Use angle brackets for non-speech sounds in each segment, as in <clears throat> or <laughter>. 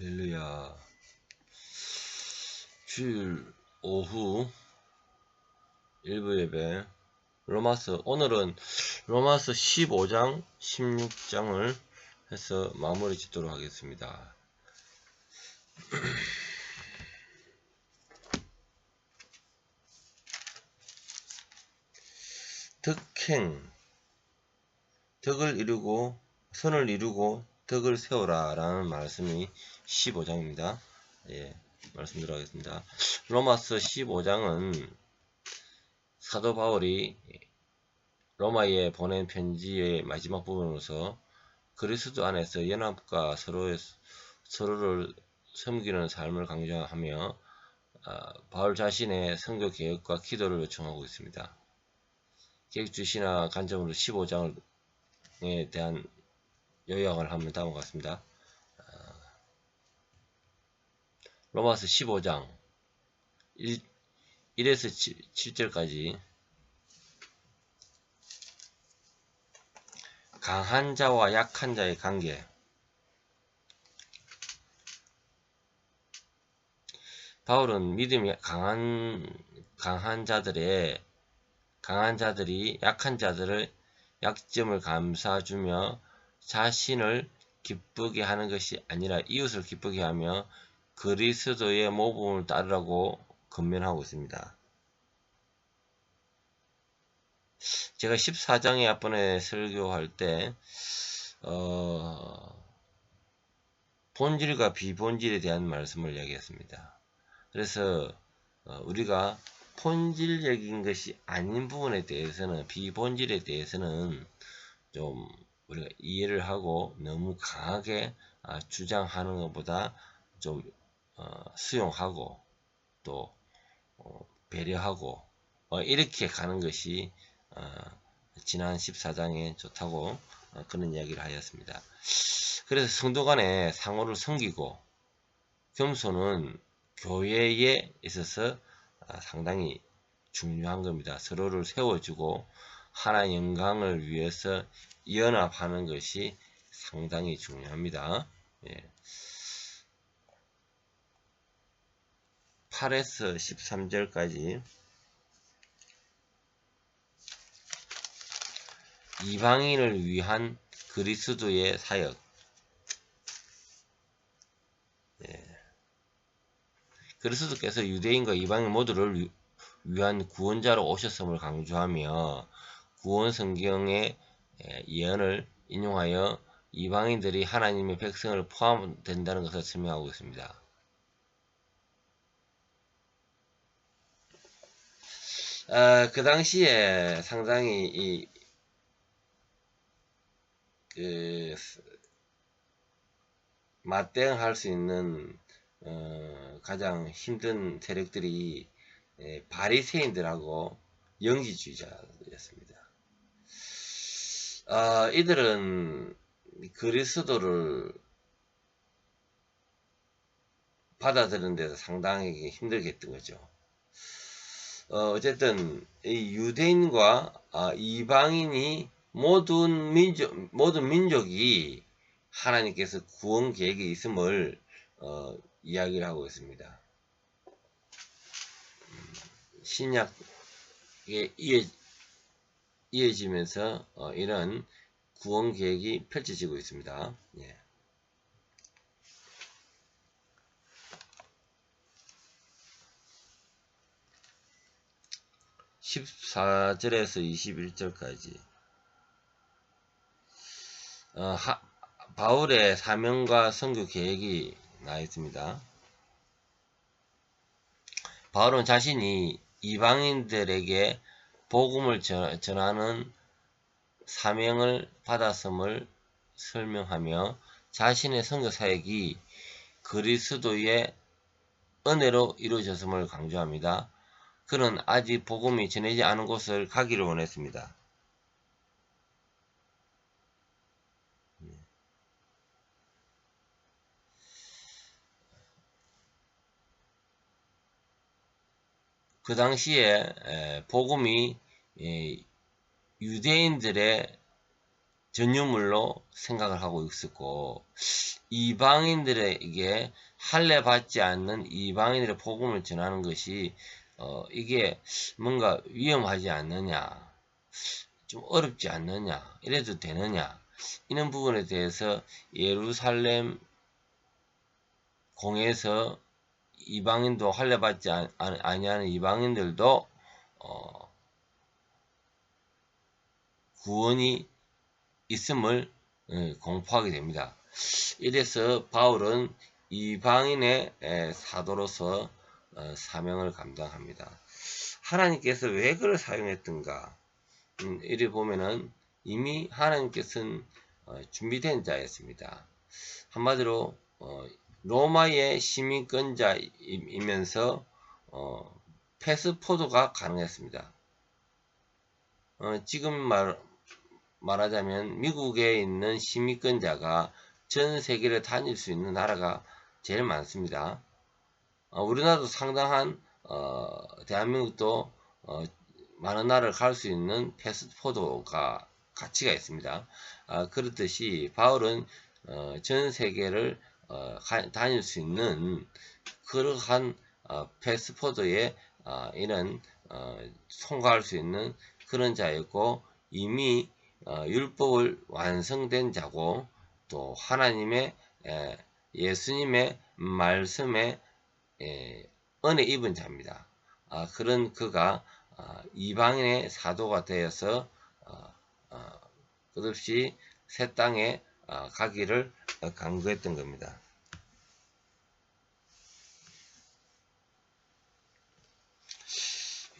할렐루야. 주일 오후 일부 예배 로마스 오늘은 로마스 15장 16장을 해서 마무리 짓도록 하겠습니다. <clears throat> 득행 덕을 이루고 선을 이루고 덕을 세워라 라는 말씀이 15장입니다. 예, 말씀드려 하겠습니다. 로마스 15장은 사도 바울이 로마에 보낸 편지의 마지막 부분으로서 그리스도 안에서 연합과 서로 서로를 섬기는 삶을 강조하며 아, 바울 자신의 선교 계획과 기도를 요청하고 있습니다. 계획 주시나 관점으로 15장에 대한 요약을 하면 다음과 같습니다. 아, 로마서 15장 1, 1에서 7, 절까지 강한 자와 약한 자의 관계 바울은 믿음이 강한 강한 자들의 강한 자들이 약한 자들을 약점을 감싸주며 자신을 기쁘게 하는 것이 아니라 이웃을 기쁘게 하며 그리스도의 모범을 따르라고 건면하고 있습니다. 제가 14장에 앞번에 설교할 때 어, 본질과 비본질에 대한 말씀을 이야기했습니다. 그래서 어, 우리가 본질적인 것이 아닌 부분에 대해서는 비본질에 대해서는 좀 우리가 이해를 하고 너무 강하게 아, 주장하는 것보다 좀 어, 수용하고 또 어, 배려하고 어, 이렇게 가는 것이 어, 지난 14장에 좋다고 어, 그런 이야기를 하였습니다. 그래서 성도 간에 상호를 섬기고 겸손은 교회에 있어서 아, 상당히 중요한 겁니다. 서로를 세워주고 하나의 영광을 위해서 연합하는 것이 상당히 중요합니다. 예. 8에서 13절까지 이방인을 위한 그리스도의 사역 예. 그리스도께서 유대인과 이방인 모두를 위한 구원자로 오셨음을 강조하며 구원 성경의 예, 예언을 인용하여 이방인들이 하나님의 백성을 포함된다는 것을 설명하고 있습니다. 어, 그 당시에 상당히 이, 그, 맞대응할 수 있는 어, 가장 힘든 세력들이 예, 바리새인들하고 영지주의자였습니다. 어, 이들은 그리스도를 받아들이는 데서 상당히 힘들게 했던 거죠. 어, 쨌든이 유대인과 아, 이방인이 모든 민족, 모든 민족이 하나님께서 구원 계획이 있음을 어, 이야기를 하고 있습니다. 음, 신약에 이어, 이어지면서 어, 이런 구원 계획이 펼쳐지고 있습니다. 예. (14절에서) (21절까지) 어, 하, 바울의 사명과 선교 계획이 나 있습니다. 바울은 자신이 이방인들에게 복음을 전하는 사명을 받았음을 설명하며 자신의 선교 사역이 그리스도의 은혜로 이루어졌음을 강조합니다. 그는 아직 복음이 전해지 않은 곳을 가기를 원했습니다. 그 당시에 복음이 유대인들의 전유물로 생각을 하고 있었고 이방인들에게 할례 받지 않는 이방인들의 복음을 전하는 것이 어, 이게 뭔가 위험하지 않느냐 좀 어렵지 않느냐 이래도 되느냐 이런 부분에 대해서 예루살렘 공에서 이방인도 할례 받지 아니하는 이방인들도 어, 구원이 있음을 예, 공포하게 됩니다. 이래서 바울은 이방인의 사도로서 어, 사명을 감당합니다. 하나님께서 왜 그를 사용했던가? 음, 이리 보면은 이미 하나님께서는 어, 준비된 자였습니다. 한마디로 어, 로마의 시민권자이면서 패스포드가 가능했습니다. 지금 말, 말하자면 미국에 있는 시민권자가 전 세계를 다닐 수 있는 나라가 제일 많습니다. 어, 우리나라도 상당한 어, 대한민국도 어, 많은 나라를 갈 수 있는 패스포드가 가치가 있습니다. 아, 그렇듯이 바울은 어, 전 세계를 어, 가, 다닐 수 있는 그러한 어, 패스포드에 이런 통과할 수 있는 그런 자였고 이미 율법을 완성된 자고 또 하나님의 예수님의 말씀에 은혜 입은 자입니다. 아, 그런 그가 아, 이방인의 사도가 되어서 아, 아, 끝없이 새 땅에 아, 가기를 강구했던 겁니다.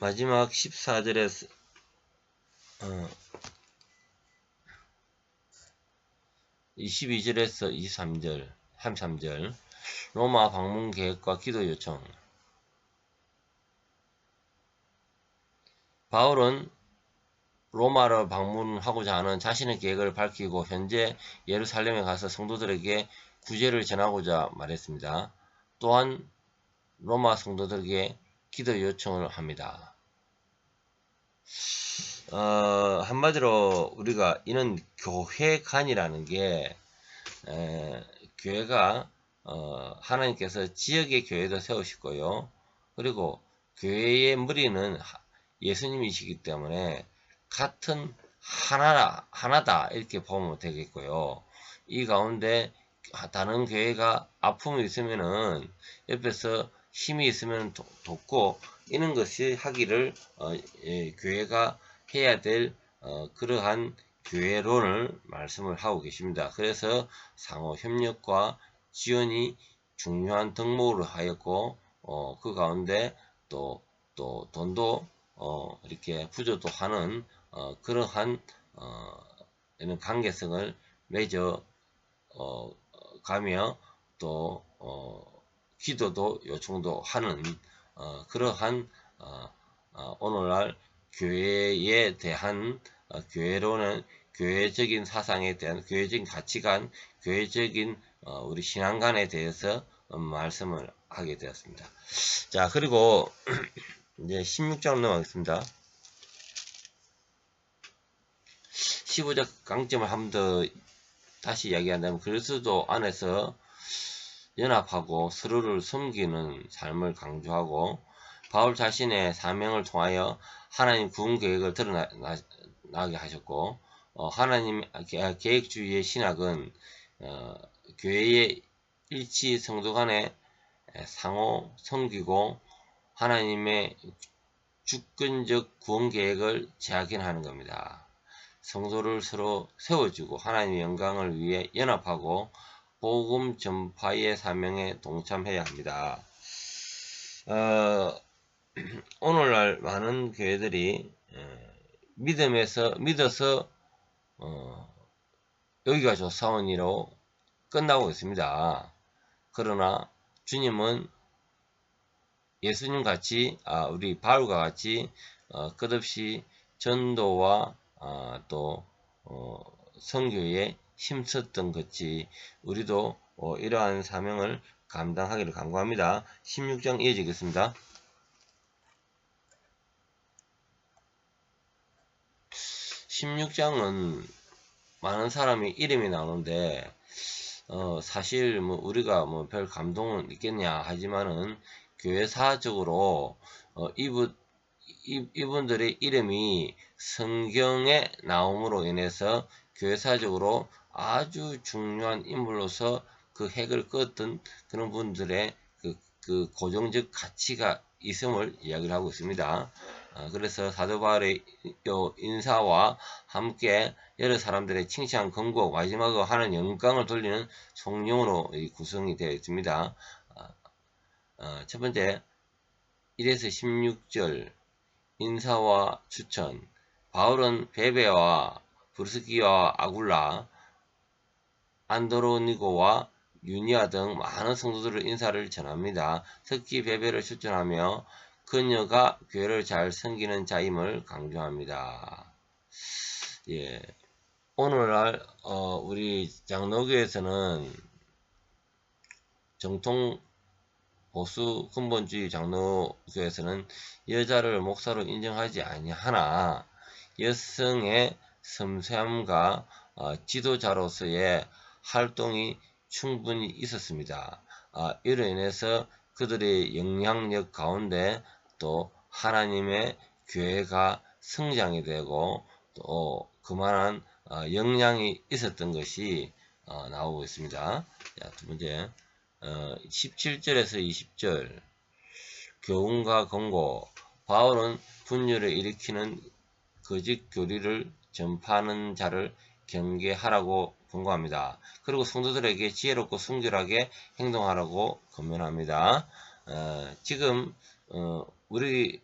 마지막 14절에 어, 22절에서 23절, 33절 로마 방문 계획과 기도 요청 바울은 로마를 방문하고자 하는 자신의 계획을 밝히고 현재 예루살렘에 가서 성도들에게 구제를 전하고자 말했습니다. 또한 로마 성도들에게 기도 요청을 합니다. 어, 한마디로 우리가 이런 교회관이라는 게 에, 교회가 어, 하나님께서 지역의 교회도 세우시고요. 그리고 교회의 머리는 예수님이시기 때문에 같은 하나, 하나다 이렇게 보면 되겠고요. 이 가운데 다른 교회가 아픔이 있으면은 옆에서 힘이 있으면 도, 돕고 이런 것이 하기를 어, 예, 교회가 해야 될 어, 그러한 교회론을 말씀을 하고 계십니다. 그래서 상호 협력과 지원이 중요한 덕목으로 하였고 어, 그 가운데 또, 또 돈도 어, 이렇게 부조도 하는 어, 그러한 어, 관계성을 맺어 어, 가며 또 어, 기도도 요청도 하는 어, 그러한 어, 어, 오늘날 교회에 대한 어, 교회로는 교회적인 사상에 대한 교회적인 가치관, 교회적인 어, 우리 신앙관에 대해서 음, 말씀을 하게 되었습니다. 자, 그리고 <clears throat> 이제 16장 넘어가겠습니다. 15절 강점을 한 번 더 다시 이야기한다면 그리스도 안에서 연합하고 서로를 섬기는 삶을 강조하고 바울 자신의 사명을 통하여 하나님 구원 계획을 드러나게 하셨고 어, 하나님 계획주의의 신학은 어, 교회의 일치 성도 간의 상호 섬기고 하나님의 주권적 구원 계획을 재확인하는 겁니다. 성도를 서로 세워주고 하나님의 영광을 위해 연합하고 복음 전파의 사명에 동참해야 합니다. 어, <clears throat> 오늘날 많은 교회들이 믿음에서 믿어서 어, 여기가 좋사원이로 끝나고 있습니다. 그러나 주님은 예수님 같이 아, 우리 바울과 같이 어, 끝없이 전도와 아, 또 어, 성교에 힘썼던 것이 우리도 어, 이러한 사명을 감당하기를 간구합니다. 16장 이어지겠습니다. 16장은 많은 사람이 이름이 나오는데 어, 사실 뭐 우리가 뭐 별 감동은 있겠냐 하지만은 교회사적으로 어, 이분 이, 이분들의 이름이 성경에 나옴으로 인해서 교회사적으로 아주 중요한 인물로서 그 핵을 껐던 그런 분들의 그, 그 고정적 가치가 있음을 이야기를 하고 있습니다. 아, 그래서 사도 바울의 요 인사와 함께 여러 사람들의 칭찬, 건고, 마지막으로 하는 영광을 돌리는 성령으로 구성이 되어 있습니다. 아, 아, 첫 번째, 1에서 16절 인사와 추천 바울은 베베와 브루스기와 아굴라, 안드로니고와 유니아 등 많은 성도들을 인사를 전합니다. 특히 베베를 추천하며 그녀가 교회를 잘 섬기는 자임을 강조합니다. 예. 오늘날 어, 우리 장로교에서는 정통 보수 근본주의 장로교에서는 여자를 목사로 인정하지 아니하나 여성의 섬세함과 어, 지도자로서의 활동이 충분히 있었습니다. 아, 이로 인해서 그들의 영향력 가운데 또 하나님의 교회가 성장이 되고 또 그만한 어, 영향이 있었던 것이 어, 나오고 있습니다. 자, 두 번째 17절에서 어, 20절 교훈과 권고 바울은 분열을 일으키는 거짓 교리를 전파하는 자를 경계하라고 권고합니다. 그리고 성도들에게 지혜롭고 순결하게 행동하라고 권면합니다. 어, 지금 어, 우리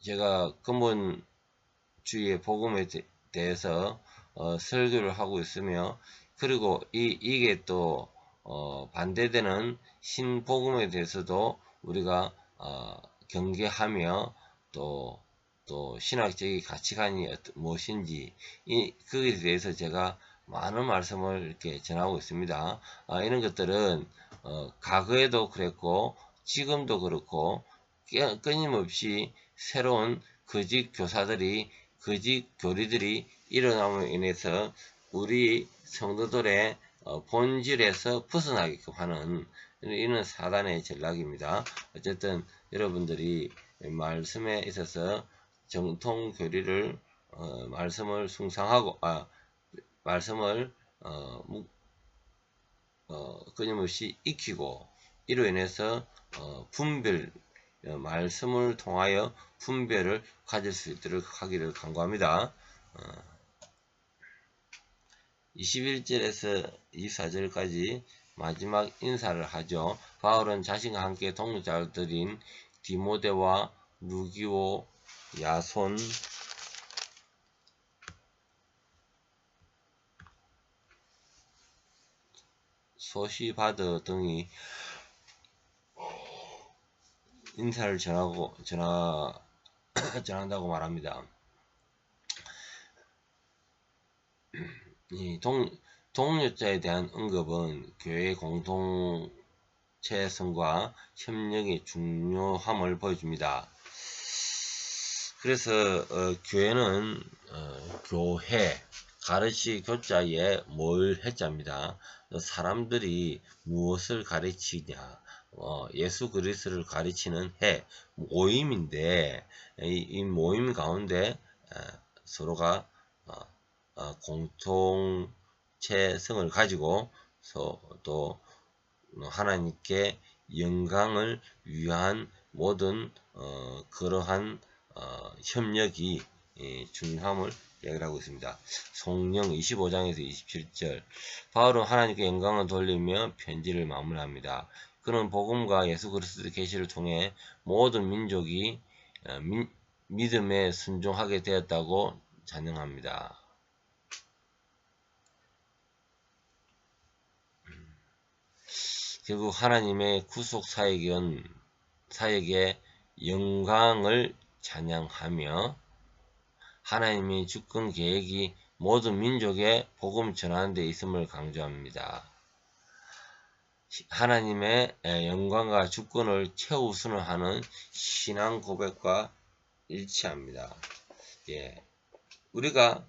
제가 근본주의의 복음에 대 해서 어, 설교를 하고 있으며 그리고 이 이게 또 어, 반대되는 신복음에 대해서도 우리가 어, 경계하며 또, 또 신학적인 가치관이 무엇인지 이, 그에 대해서 제가 많은 말씀을 이렇게 전하고 있습니다. 아, 이런 것들은 어, 과거에도 그랬고 지금도 그렇고 끊임없이 새로운 거짓 교사들이 거짓 교리들이 일어남으로 인해서 우리 성도들의 어, 본질에서 벗어나게끔 하는 이런 사단의 전략입니다. 어쨌든 여러분들이 말씀에 있어서 정통 교리를 어, 말씀을 숭상하고 아 말씀을 어, 어, 끊임없이 익히고 이로 인해서 어, 분별 어, 말씀을 통하여 분별을 가질 수 있도록 하기를 간구합니다. 21절에서 어, 24절까지 마지막 인사를 하죠. 바울은 자신과 함께 동료자들인 디모데와 루기오, 야손, 소시바드 등이 인사를 전하고 전하 <coughs> 전한다고 말합니다. 이 동, 동료자에 대한 언급은 교회 공동체성과 협력의 중요함을 보여줍니다. 그래서 어, 교회는 어, 교회 가르치 교자에 뭘 해자입니다. 사람들이 무엇을 가르치냐 어, 예수 그리스를 가르치는 해 모임인데 이, 이 모임 가운데 에, 서로가 어, 어, 공통체성을 가지고 서, 또 하나님께 영광을 위한 모든 어, 그러한 어, 협력이 예, 중요함을 이야기를 하고 있습니다. 성령 25장에서 27절 바울은 하나님께 영광을 돌리며 편지를 마무리합니다. 그는 복음과 예수 그리스도의 계시를 통해 모든 민족이 어, 미, 믿음에 순종하게 되었다고 찬양합니다. 결국 하나님의 구속 사역은 사역의 영광을 찬양하며 하나님의 주권 계획이 모든 민족에 복음 전하는 데 있음을 강조합니다. 하나님의 영광과 주권을 최우선하는 신앙 고백과 일치합니다. 예. 우리가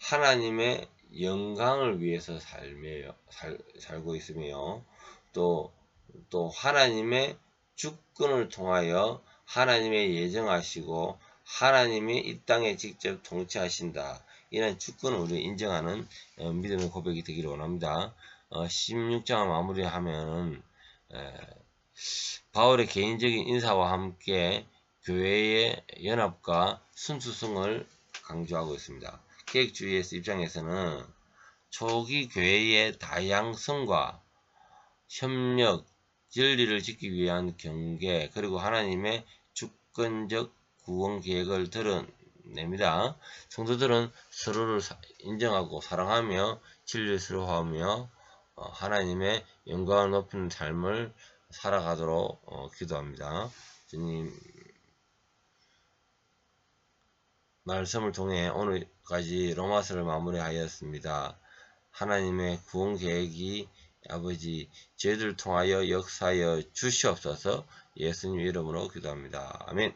하나님의 영광을 위해서 살며 살, 살고 있으며 또 또 하나님의 주권을 통하여 하나님의 예정하시고 하나님이 이 땅에 직접 통치하신다. 이런 주권을 우리 인정하는 어, 믿음의 고백이 되기를 원합니다. 어, 16장을 마무리하면은 에, 바울의 개인적인 인사와 함께 교회의 연합과 순수성을 강조하고 있습니다. 계획주의에서 입장에서는 초기 교회의 다양성과 협력, 진리를 지키기 위한 경계, 그리고 하나님의 주권적 구원 계획을 드러냅니다. 성도들은 서로를 인정하고 사랑하며 진리스러워하며 어, 하나님의 영광을 높이는 삶을 살아가도록 어, 기도합니다. 주님 말씀을 통해 오늘까지 로마서를 마무리하였습니다. 하나님의 구원 계획이 아버지 저희들 통하여 역사하여 주시옵소서 예수님 이름으로 기도합니다. 아멘.